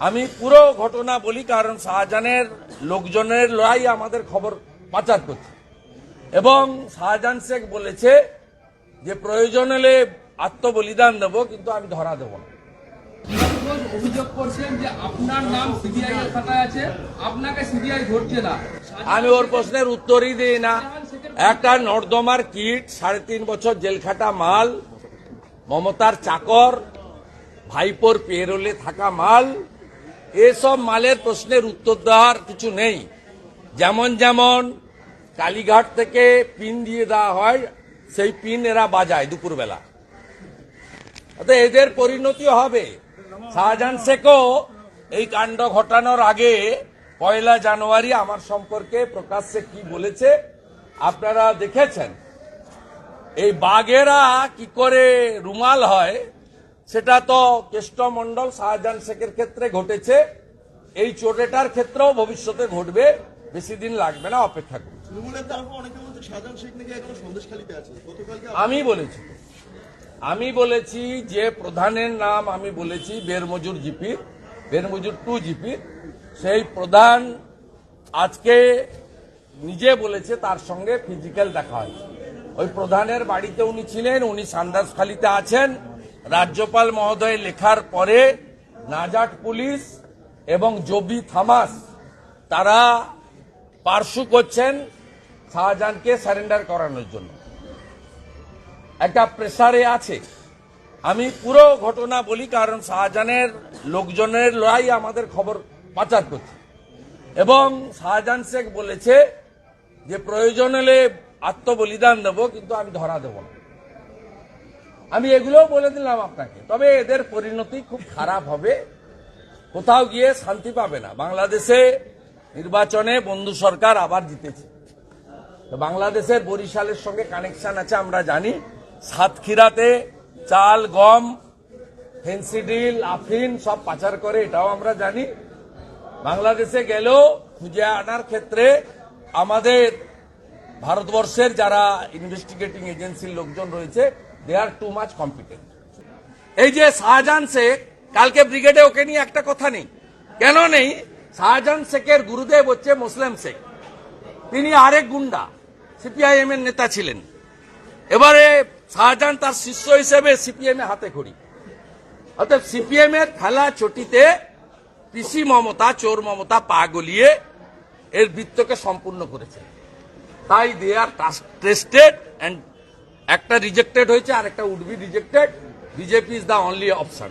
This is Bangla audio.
আমি পুরো ঘটনা বলি কারণ শাহজাহানের লোকজনের লড়াই আমাদের খবর পাচার করছে। এবং শাহজাহান শেখ বলেছে যে প্রয়োজন হলে আত্মবলিদান দেবো কিন্তু আমি ধরা দেবো না। অভিযোগ করছেন যে আপনার নাম সিবিআই এর খাতায় আছে আপনাকে সিবিআই ধরছে না। আমি ওর প্রশ্নের উত্তরই দিই না। একটা নর্দমার কিট সাড়ে তিন বছর জেলখাটা মাল মমতার চাকর ভাইপোর পেরোলে থাকা মাল এসব মালের প্রশ্নের উত্তর দেওয়ার কিছু নেই। যেমন যেমন কালীঘাট থেকে পিন দিয়ে দেওয়া হয়, সেই পিন এরা বাজায় দুপুরবেলা। অতএব এদের পরিণতি হবে। শাহজাহান শেখও এই কাণ্ড ঘটানোর আগে পয়লা জানুয়ারি আমার সম্পর্কে প্রকাশ্যে কি বলেছে, আপনারা দেখেছেন? এই বাঘেরা কি করে রুমাল হয় সেটা তো কেষ্টমণ্ডল শাহজাহান শেখের ক্ষেত্রে ঘটেছে। এই চোরেটার ক্ষেত্রেও ভবিষ্যতে ঘটবে। বেশি দিন লাগবে না অপেক্ষা করুন। আমি বলেছি। আমি বলেছি যে প্রধানের নাম আমি বলেছি বেরমজুর জিপির বেরমজুর টু জিপির সেই প্রধান আজকে নিজে বলেছে তার সঙ্গে ফিজিক্যাল দেখা হয়েছে। ওই প্রধানের বাড়িতে উনি ছিলেন উনি সান্দাসখালিতে আছেন। রাজ্যপাল মহোদয় লেখার পরে নাজাট পুলিশ এবং জবি থামাস, তারা পার্শ্ব করছেন শাহজাহানকে সারেন্ডার করানোর জন্য। একটা প্রেসারে আছে। আমি পুরো ঘটনা বলি কারণ শাহজাহানের লোকজনের লড়াই আমাদের খবর পাচার করছে। এবং শাহজাহান শেখ বলেছে যে প্রয়োজন হলে আত্মবলিদান দেবো, কিন্তু আমি ধরা দেব না। আমি এগুলোও বলে দিলাম আপনাকে। তবে এদের পরিণতি খুব খারাপ হবে। কোথাও গিয়ে শান্তি পাবে না। বাংলাদেশে নির্বাচনে বন্ধু সরকার আবার জিতেছে। তো বাংলাদেশের বরিশালের সঙ্গে কানেকশন আছে, আমরা জানি। সাতক্ষীরাতে চাল, গম ফেন্সিডিল আফিন সব পাচার করে, এটাও আমরা জানি। বাংলাদেশে গেলেও খুঁজে আনার ক্ষেত্রে আমাদের ভারতবর্ষের যারা ইনভেস্টিগেটিং এজেন্সির লোকজন রয়েছে they are too much competent এই যে শাহজাহান শেখ, কালকে ব্রিগেডে ওকে নিয়ে একটা কথা নেই। কেন নেই? শাহজাহান শেখের গুরুদেব হচ্ছে মুসলিম শেখ। তিনি আরেক গুন্ডা সিপিআইএম এর নেতা ছিলেন। এবারে শাহজাহান তার শিষ্য হিসেবে সিপিএম এ হাতে খড়ি অর্থাৎ সিপিএম এর খেলা চটিতে পিসি মমতা, চোর মমতা পা গলিয়ে এর বৃত্তকে সম্পূর্ণ করেছে তাই দে আর টেস্টেড অ্যান্ড একটা রিজেক্টেড হয়েছে আর একটা would be rejected BJP is the only option